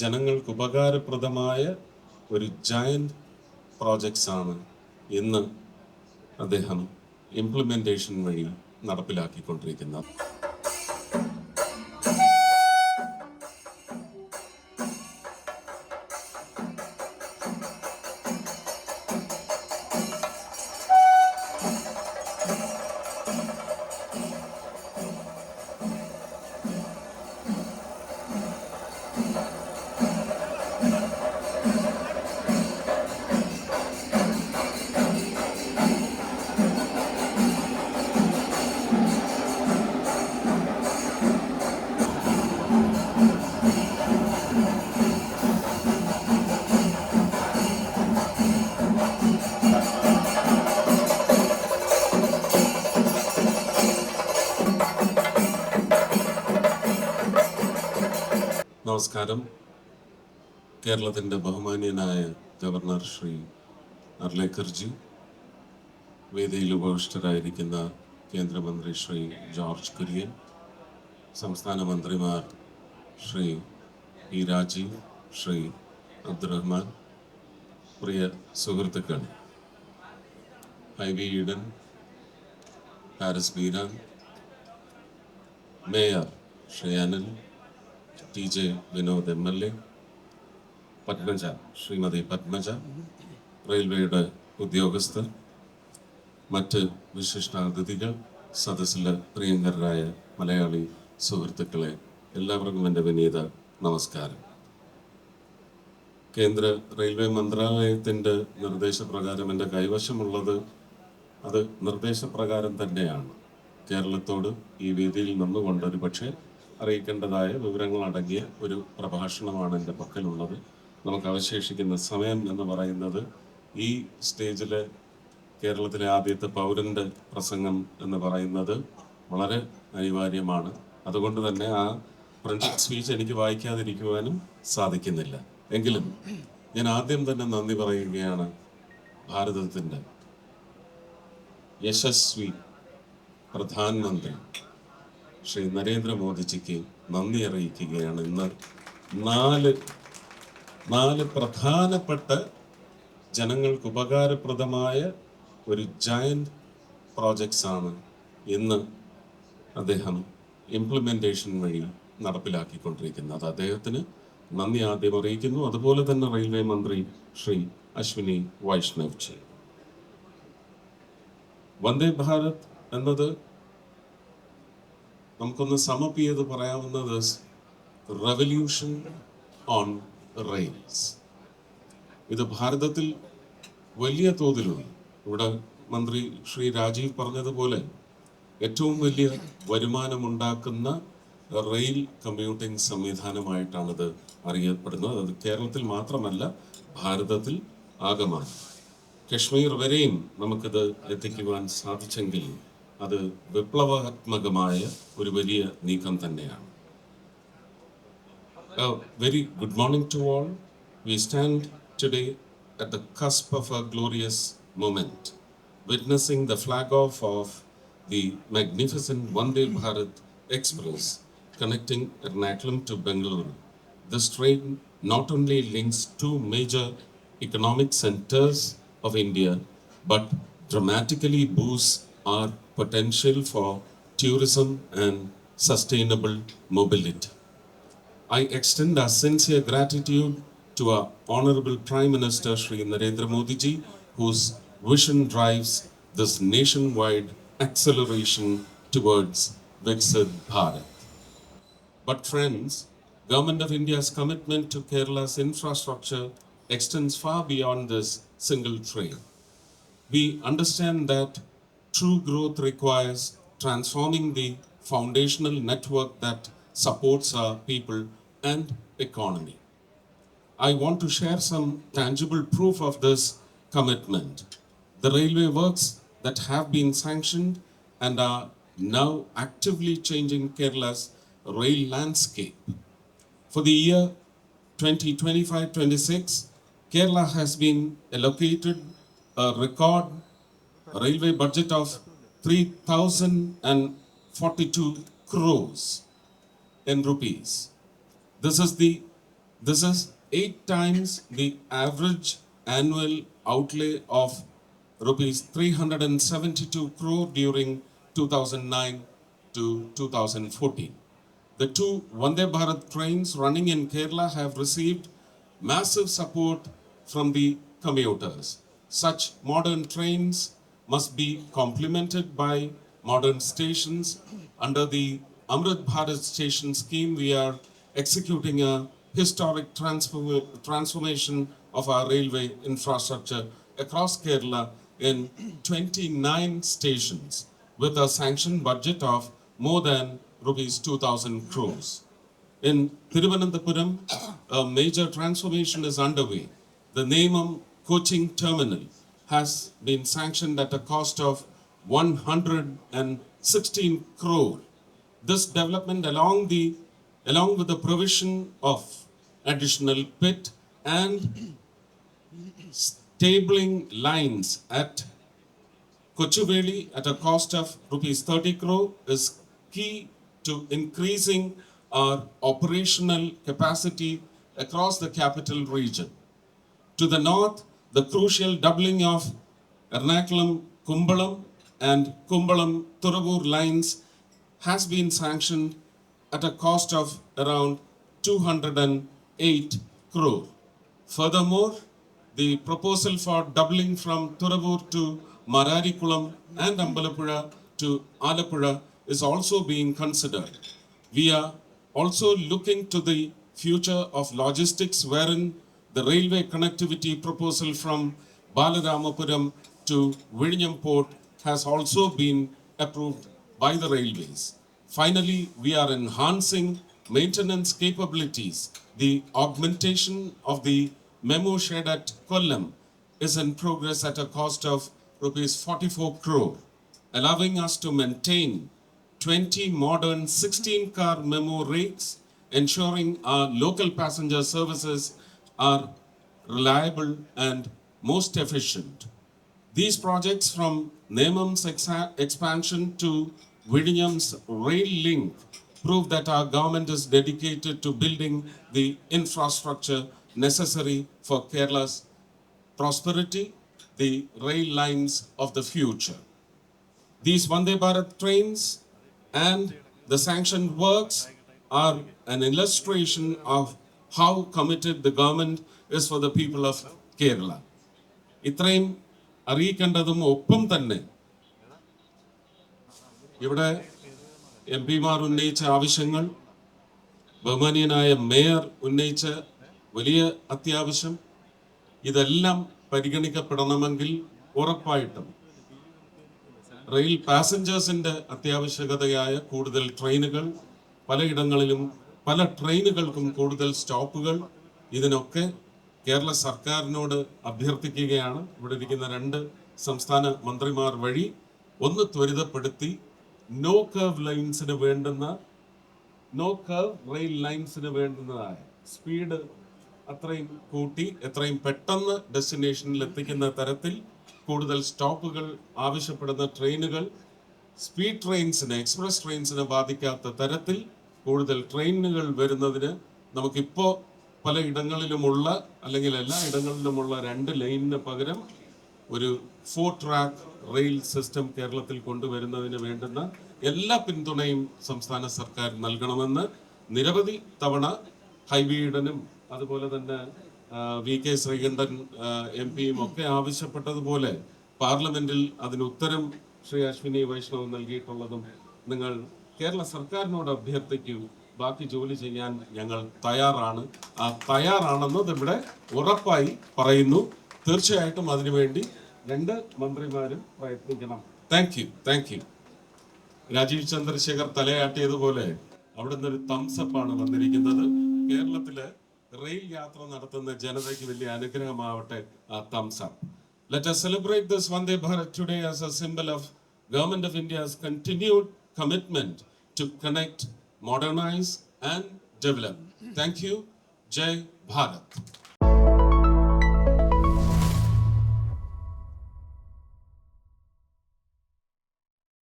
ജനങ്ങൾക്ക് ഉപകാരപ്രദമായ ഒരു ജയന്റ് പ്രോജക്ട്സ് ആണ് ഇന്ന് അദ്ദേഹം ഇംപ്ലിമെന്റേഷൻ വഴി നടപ്പിലാക്കിക്കൊണ്ടിരിക്കുന്നത്. നമസ്കാരം. കേരളത്തിന്റെ ബഹുമാന്യനായ ഗവർണർ ശ്രീ അർലേക്കർജി വേദിയിൽ ഉപവിഷ്ടരായിരിക്കുന്ന കേന്ദ്രമന്ത്രി ശ്രീ ജോർജ് കുര്യൻ സംസ്ഥാന മന്ത്രിമാർ ശ്രീ ഇ രാജീവ് ശ്രീ അബ്ദുറഹ്മാൻ പ്രിയ സുഹൃത്തുക്കൾ I V Eden Haris Beeran mayor Shri Anil T J Vinod M L A Padmaja Shrimati Padmaja റെയിൽവേയുടെ ഉദ്യോഗസ്ഥർ മറ്റ് വിശിഷ്ടാതിഥികൾ സദസ്സിലെ പ്രിയങ്കരായ മലയാളി സുഹൃത്തുക്കളെ എല്ലാവർക്കും എന്റെ വിനീത നമസ്കാരം. കേന്ദ്ര റെയിൽവേ മന്ത്രാലയത്തിന്റെ നിർദ്ദേശപ്രകാരം എന്റെ കൈവശമുള്ളത് അത് നിർദ്ദേശപ്രകാരം തന്നെയാണ്. കേരളത്തോട് ഈ വേദിയിൽ നിന്നുകൊണ്ട് ഒരു പക്ഷേ അറിയിക്കേണ്ടതായ വിവരങ്ങൾ അടങ്ങിയ ഒരു പ്രഭാഷണമാണ് എന്റെ പക്കലുള്ളത്. നമുക്ക് അവശേഷിക്കുന്ന സമയം എന്ന് പറയുന്നത് ഈ സ്റ്റേജിൽ കേരളത്തിലെ ആദ്യത്തെ പൗരന്റെ പ്രസംഗം എന്ന് പറയുന്നത് വളരെ അനിവാര്യമാണ്. അതുകൊണ്ട് തന്നെ ആ പ്രിന്റഡ് സ്പീച്ച് എനിക്ക് വായിക്കാതിരിക്കുവാനും സാധിക്കുന്നില്ല. എങ്കിലും ഞാൻ ആദ്യം തന്നെ നന്ദി പറയുകയാണ് ഭാരതത്തിന്റെ യശസ്വി പ്രധാനമന്ത്രി ശ്രീ നരേന്ദ്രമോദിജിക്ക് നന്ദി അറിയിക്കുകയാണ് ഇന്ന് നാല് നാല് പ്രധാനപ്പെട്ട ജനങ്ങൾക്ക് ഉപകാരപ്രദമായ ഒരു ജയന്റ് പ്രോജക്ട്സ് ആണ് ഇന്ന് അദ്ദേഹം ഇംപ്ലിമെന്റേഷൻ വഴി നടപ്പിലാക്കിക്കൊണ്ടിരിക്കുന്നത്. അദ്ദേഹത്തിന് നന്ദി ആദ്യം അറിയിക്കുന്നു. അതുപോലെ തന്നെ റെയിൽവേ മന്ത്രി ശ്രീ അശ്വിനി വൈഷ്ണവ് ജി. വന്ദേ ഭാരത് എന്നത് നമുക്കൊന്ന് സമപ്പ് ചെയ്ത് പറയാവുന്നത് റവല്യൂഷൻ ഓൺ റെയിൽസ് ഇത് ഭാരതത്തിൽ വലിയ തോതിലുണ്ട് ഇവിടെ മന്ത്രി ശ്രീ രാജീവ് പറഞ്ഞതുപോലെ ഏറ്റവും വലിയ വരുമാനമുണ്ടാക്കുന്ന റെയിൽ കമ്മ്യൂട്ടിംഗ് സംവിധാനമായിട്ടാണിത് അറിയപ്പെടുന്നത്. അത് കേരളത്തിൽ മാത്രമല്ല ഭാരതത്തിൽ ആകമാണ് കശ്മീർ വരെയും നമുക്കിത് എത്തിക്കുവാൻ സാധിച്ചെങ്കിൽ അത് വിപ്ലവാത്മകമായ ഒരു വലിയ നീക്കം തന്നെയാണ് very good morning to all we stand today at the cusp of a glorious moment witnessing the flag off of the magnificent Vande Bharat Express connecting Ernakulam to Bengaluru. This train not only links two major economic centers of India but dramatically boosts our potential for tourism and sustainable mobility. I extend our sincere gratitude to our Honorable Prime Minister Sri Narendra Modi ji, whose vision drives this nationwide acceleration towards Viksit Bharat. But friends, Government of India's commitment to Kerala's infrastructure extends far beyond this single train. We understand that true growth requires transforming the foundational network that supports our people and economy. I want to share some tangible proof of this commitment. The railway works that have been sanctioned and are now actively changing Kerala's rail landscape. For the year 2025 26, Kerala has been allocated a record railway budget of 3,042 crores in rupees. This is the This is eight times the average annual outlay of rupees 372 crore during 2009 to 2014. The two Vande Bharat trains running in Kerala have received massive support from the commuters. Such modern trains must be complemented by modern stations. Under the Amrit Bharat station scheme, we are executing a historic transform- transformation of our railway infrastructure across Kerala in 29 stations with a sanctioned budget of more than rupees 2000 crores. In Thiruvananthapuram, a major transformation is underway. The Nemam coaching terminal has been sanctioned at a cost of 116 crore. This development along the along with the provision of additional pit and stabling lines at Kochuveli at a cost of rupees 30 crore is key to increasing our operational capacity across the capital region. To the north, the crucial doubling of Ernakulam Kumbalam and Kumbalam Thuravur lines has been sanctioned at a cost of around 208 crore. Furthermore, the proposal for doubling from Thuravur to Mararikulam and Ambalapura to Alapura is also being considered. We are also looking to the future of logistics wherein the railway connectivity proposal from Balaramapuram to Vizhinjam Port has also been approved by the railways. Finally, we are enhancing maintenance capabilities. The augmentation of the memo shed at Kollam is in progress at a cost of rupees 44 crore, allowing us to maintain 20 modern 16 car memo rakes, ensuring our local passenger services are reliable and most efficient. These projects from exa- expansion to Vizhinjam's rail link prove that our government is dedicated to building the infrastructure necessary for Kerala's prosperity, the rail lines of the future. These Vande Bharat trains and the sanctioned works are an illustration of how committed the government is for the people of Kerala. ഇത്രയും അറിയിക്കേണ്ടതും ഒപ്പം തന്നെ ഇവിടെ M പിമാർ ഉന്നയിച്ച ആവശ്യങ്ങൾ ബഹുമാനീയനായ mayor ഉന്നയിച്ച വലിയ അത്യാവശ്യം ഇതെല്ലാം പരിഗണിക്കപ്പെടണമെങ്കിൽ ഉറപ്പായിട്ടും റെയിൽ പാസഞ്ചേഴ്സിന്റെ അത്യാവശ്യകതയായ കൂടുതൽ ട്രെയിനുകൾ പലയിടങ്ങളിലും പല ട്രെയിനുകൾക്കും കൂടുതൽ സ്റ്റോപ്പുകൾ. ഇതിനൊക്കെ കേരള സർക്കാരിനോട് അഭ്യർത്ഥിക്കുകയാണ്. ഇവിടെ ഇരിക്കുന്ന രണ്ട് സംസ്ഥാന മന്ത്രിമാർ വഴി ഒന്ന് ത്വരിതപ്പെടുത്തി നോ കർവ് ലൈൻസിന് വേണ്ടുന്ന നോ കർവ് റെയിൽ ലൈൻസിന് വേണ്ടുന്നതായ സ്പീഡ് അത്രയും കൂട്ടി എത്രയും പെട്ടെന്ന് ഡെസ്റ്റിനേഷനിൽ എത്തിക്കുന്ന തരത്തിൽ കൂടുതൽ സ്റ്റോപ്പുകൾ ആവശ്യപ്പെടുന്ന ട്രെയിനുകൾ സ്പീഡ് ട്രെയിൻസിന് എക്സ്പ്രസ് ട്രെയിൻസിനെ ബാധിക്കാത്ത തരത്തിൽ കൂടുതൽ ട്രെയിനുകൾ വരുന്നതിന് നമുക്കിപ്പോൾ പല ഇടങ്ങളിലുമുള്ള അല്ലെങ്കിൽ എല്ലാ ഇടങ്ങളിലുമുള്ള രണ്ട് ലൈനിന് പകരം ഒരു ഫോർ ട്രാക്ക് റെയിൽ സിസ്റ്റം കേരളത്തിൽ കൊണ്ടുവരുന്നതിന് വേണ്ടുന്ന എല്ലാ പിന്തുണയും സംസ്ഥാന സർക്കാർ നൽകണമെന്ന് നിരവധി തവണ ഹൈബീഡനും അതുപോലെ തന്നെ വി കെ ശ്രീകണ്ഠൻ എം പിയും ഒക്കെ ആവശ്യപ്പെട്ടതുപോലെ പാർലമെന്റിൽ അതിന് ഉത്തരം ശ്രീ അശ്വിനി വൈഷ്ണവ് നൽകിയിട്ടുള്ളതും നിങ്ങൾ കേരള സർക്കാരിനോട് അഭ്യർത്ഥിക്കൂ ബാക്കി ജോലി ചെയ്യാൻ ഞങ്ങൾ തയ്യാറാണ്. ആ തയ്യാറാണെന്നത് ഇവിടെ ഉറപ്പായി പറയുന്നു. തീർച്ചയായിട്ടും അതിനുവേണ്ടി രണ്ട് മന്ത്രിമാരും പ്രയത്നിക്കണം. Thank you thank you Rajeev Chandrasekhar തലയാട്ടിയതുപോലെ നിന്ന് ഒരു തംസപ്പാണ് വന്നിരിക്കുന്നത്. കേരളത്തിൽ റെയിൽ യാത്ര നടത്തുന്ന ജനതയ്ക്ക് വലിയ അനുഗ്രഹമാവട്ടെ ആ thumbs up let celebrate this Vande Bharat today as a symbol of government of India continued commitment to connect, modernize and develop. Thank you. Jai Bharat.